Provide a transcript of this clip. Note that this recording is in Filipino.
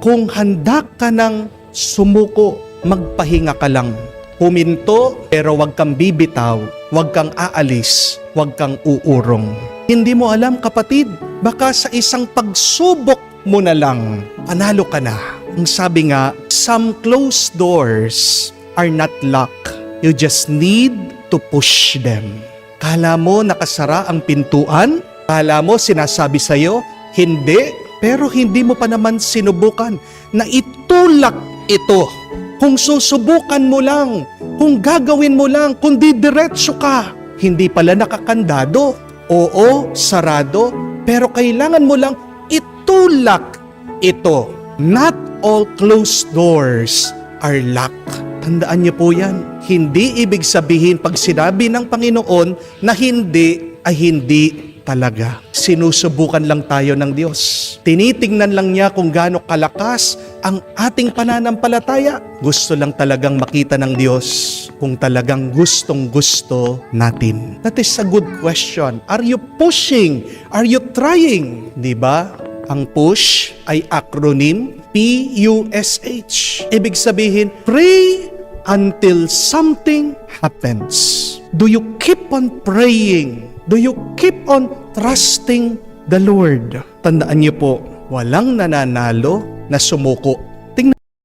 Kung handa ka ng sumuko, magpahinga ka lang. Huminto, pero wag kang bibitaw, wag kang aalis, wag kang uurong. Hindi mo alam kapatid, baka sa isang pagsubok mo na lang, panalo ka na. Ang sabi nga, some closed doors are not locked. You just need to push them. Kala mo nakasara ang pintuan? Kala mo sinasabi sa'yo, hindi. Pero hindi mo pa naman sinubukan na itulak ito. Kung susubukan mo lang, kung gagawin mo lang, kung didiretso ka, hindi pala nakakandado. Oo, sarado, pero kailangan mo lang itulak ito. Not all closed doors are locked. Tandaan niyo po yan. Hindi ibig sabihin pag sinabi ng Panginoon na hindi ay hindi talaga. Sinusubukan lang tayo ng Diyos. Tinitingnan lang niya kung gaano kalakas ang ating pananampalataya. Gusto lang talagang makita ng Diyos kung talagang gustong gusto natin. That is a good question. Are you pushing? Are you trying? Di ba? Ang push ay acronym P-U-S-H. Ibig sabihin, pray until something happens. Do you keep on praying? Do you keep on trusting the Lord? Tandaan niyo po, walang nananalo na sumuko